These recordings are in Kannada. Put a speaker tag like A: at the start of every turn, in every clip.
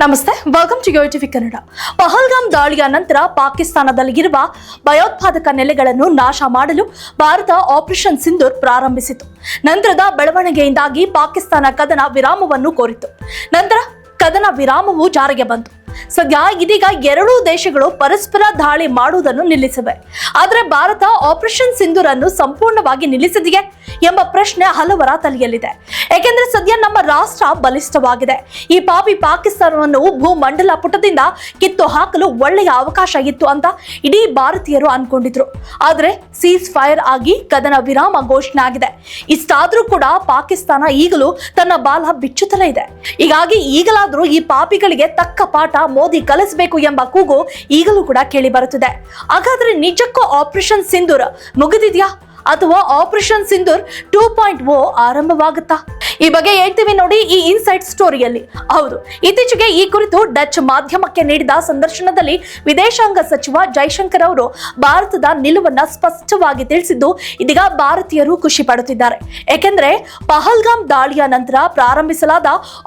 A: ನಮಸ್ತೆ welcome to TV Kannada Pahalgam ದಾಳಿಯ ನಂತರ ಪಾಕಿಸ್ತಾನದಲ್ಲಿರುವ ಭಯೋತ್ಪಾದಕ ನೆಲೆಗಳನ್ನು ನಾಶ ಮಾಡಲು ಭಾರತ ಆಪರೇಷನ್ ಸಿಂಧೂರ್ ಪ್ರಾರಂಭಿಸಿತು. ನಂತರದ ಬೆಳವಣಿಗೆಯಿಂದಾಗಿ ಪಾಕಿಸ್ತಾನ ಕದನ ವಿರಾಮವನ್ನು ಕೋರಿತು. ನಂತರ ಕದನ ವಿರಾಮವು ಜಾರಿಗೆ ಬಂತು. ಸದ್ಯ ಇದೀಗ ಎರಡೂ ದೇಶಗಳು ಪರಸ್ಪರ ದಾಳಿ ಮಾಡುವುದನ್ನು ನಿಲ್ಲಿಸಿವೆ. ಆದರೆ ಭಾರತ ಆಪರೇಷನ್ ಸಿಂಧೂರ್ ಅನ್ನು ಸಂಪೂರ್ಣವಾಗಿ ನಿಲ್ಲಿಸಿದೆಯೇ ಎಂಬ ಪ್ರಶ್ನೆ ಹಲವರ ತಲೆಯಲ್ಲಿದೆ. ಯಾಕೆಂದ್ರೆ ಸದ್ಯ ನಮ್ಮ ರಾಷ್ಟ್ರ ಬಲಿಷ್ಠವಾಗಿದೆ. ಈ ಪಾಪಿ ಪಾಕಿಸ್ತಾನವನ್ನು ಭೂಮಂಡಲ ಪುಟದಿಂದ ಕಿತ್ತು ಹಾಕಲು ಒಳ್ಳೆಯ ಅವಕಾಶ ಇತ್ತು ಅಂತ ಇಡೀ ಭಾರತೀಯರು ಅನ್ಕೊಂಡಿದ್ರು. ಆದ್ರೆ ಸೀಸ್ ಫೈರ್ ಆಗಿ ಕದನ ವಿರಾಮ ಘೋಷಣೆ ಆಗಿದೆ. ಇಷ್ಟಾದ್ರೂ ಕೂಡ ಪಾಕಿಸ್ತಾನ ಈಗಲೂ ತನ್ನ ಬಾಲ ಬಿಚ್ಚುತ್ತಲೇ ಇದೆ. ಹೀಗಾಗಿ ಈಗಲಾದ್ರೂ ಈ ಪಾಪಿಗಳಿಗೆ ತಕ್ಕ ಪಾಠ ಮೋದಿ ಕಲಿಸಬೇಕು ಎಂಬ ಕೂಗು ಈಗಲೂ ಕೂಡ ಕೇಳಿ ಬರುತ್ತಿದೆ. ಹಾಗಾದ್ರೆ ನಿಜಕ್ಕೂ ಆಪರೇಷನ್ ಸಿಂಧೂರ್ ಮುಗಿದಿದ್ಯಾ? ಅಥವಾ operation Sindoor two point O ಆರಂಭವಾಗುತ್ತಾ? ಈ ಬಗ್ಗೆ ಹೇಳ್ತೀವಿ ನೋಡಿ ಈ ಇನ್ಸೈಟ್ ಸ್ಟೋರಿಯಲ್ಲಿ ಹೌದು, ಇತ್ತೀಚೆಗೆ ಈ ಕುರಿತು ಡಚ್ ಮಾಧ್ಯಮಕ್ಕೆ ನೀಡಿದ ಸಂದರ್ಶನದಲ್ಲಿ ವಿದೇಶಾಂಗ ಸಚಿವ ಜೈಶಂಕರ್ ಅವರು ಭಾರತದ ನಿಲುವನ್ನ ಸ್ಪಷ್ಟವಾಗಿ ತಿಳಿಸಿದ್ದು ಇದೀಗ ಭಾರತೀಯರು ಖುಷಿ ಪಡುತ್ತಿದ್ದಾರೆ. ಏಕೆಂದ್ರೆ ಪಹಲ್ಗಾಮ್ ದಾಳಿಯ ನಂತರ ಪ್ರಾರಂಭಿಸಲಾದ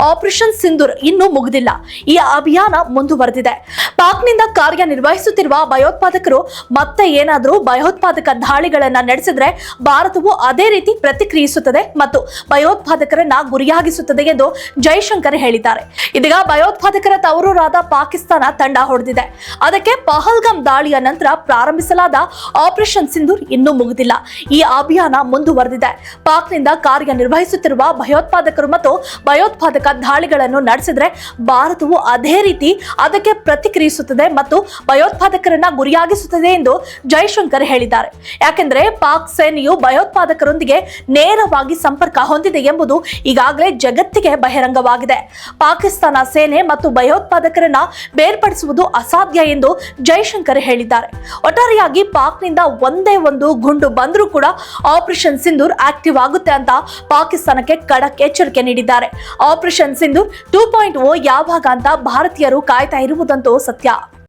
A: ಆಪರೇಷನ್ ಸಿಂಧೂರ್ ಇನ್ನೂ ಮುಗಿದಿಲ್ಲ. ಈ ಅಭಿಯಾನ ಮುಂದುವರೆದಿದೆ. ಪಾಕ್ನಿಂದ ಕಾರ್ಯನಿರ್ವಹಿಸುತ್ತಿರುವ ಭಯೋತ್ಪಾದಕರು ಮತ್ತೆ ಏನಾದರೂ ಭಯೋತ್ಪಾದಕ ದಾಳಿಗಳನ್ನ ನಡೆಸಿದ್ರೆ ಭಾರತವು ಅದೇ ರೀತಿ ಪ್ರತಿಕ್ರಿಯಿಸುತ್ತದೆ ಮತ್ತು ಭಯೋತ್ಪಾದಕರನ್ನ ಗುರಿಯಾಗಿಸುತ್ತದೆ ಎಂದು ಜೈಶಂಕರ್ ಹೇಳಿದ್ದಾರೆ. ಇದೀಗ ಭಯೋತ್ಪಾದಕರ ತವರೂರಾದ ಪಾಕಿಸ್ತಾನ ತಂಡ ಹೊಡೆದಿದೆ. ಅದಕ್ಕೆ ಪಹಲ್ಗಾಮ್ ದಾಳಿಯ ನಂತರ ಪ್ರಾರಂಭಿಸಲಾದ ಆಪರೇಷನ್ ಸಿಂಧೂರ್ ಇನ್ನೂ ಮುಗಿದಿಲ್ಲ. ಈ ಅಭಿಯಾನ ಮುಂದುವರೆದಿದೆ. ಪಾಕ್ನಿಂದ ಕಾರ್ಯನಿರ್ವಹಿಸುತ್ತಿರುವ ಭಯೋತ್ಪಾದಕರು ಮತ್ತು ಭಯೋತ್ಪಾದಕ ದಾಳಿಗಳನ್ನು ನಡೆಸಿದ್ರೆ ಭಾರತವು ಅದೇ ರೀತಿ ಅದಕ್ಕೆ ಪ್ರತಿಕ್ರಿಯಿಸುತ್ತದೆ ಮತ್ತು ಭಯೋತ್ಪಾದಕರನ್ನ ಗುರಿಯಾಗಿಸುತ್ತದೆ ಎಂದು ಜೈಶಂಕರ್ ಹೇಳಿದ್ದಾರೆ. ಯಾಕೆಂದ್ರೆ ಪಾಕ್ ಸೇನೆಯು ಭಯೋತ್ಪಾದಕರೊಂದಿಗೆ ನೇರವಾಗಿ ಸಂಪರ್ಕ ಹೊಂದಿದೆ ಎಂಬುದು ಈಗಾಗಲೇ ಜಗತ್ತಿಗೆ ಬಹಿರಂಗವಾಗಿದೆ. ಪಾಕಿಸ್ತಾನ ಸೇನೆ ಮತ್ತು ಭಯೋತ್ಪಾದಕರನ್ನ ಬೇರ್ಪಡಿಸುವುದು ಅಸಾಧ್ಯ ಎಂದು ಜೈಶಂಕರ್ ಹೇಳಿದ್ದಾರೆ. ಒಟ್ಟಾರೆಯಾಗಿ ಪಾಕ್ನಿಂದ ಒಂದೇ ಒಂದು ಗುಂಡು ಬಂದರೂ ಕೂಡ ಆಪರೇಷನ್ ಸಿಂಧೂರ್ ಆಕ್ಟಿವ್ ಆಗುತ್ತೆ ಅಂತ ಪಾಕಿಸ್ತಾನಕ್ಕೆ ಖಡಕ್ ಎಚ್ಚರಿಕೆ ನೀಡಿದ್ದಾರೆ. Operation Sindoor two point O ಯಾವಾಗ ಅಂತ ಭಾರತೀಯರು ಕಾಯ್ತಾ ಇರುವುದಂತೂ ಸತ್ಯ.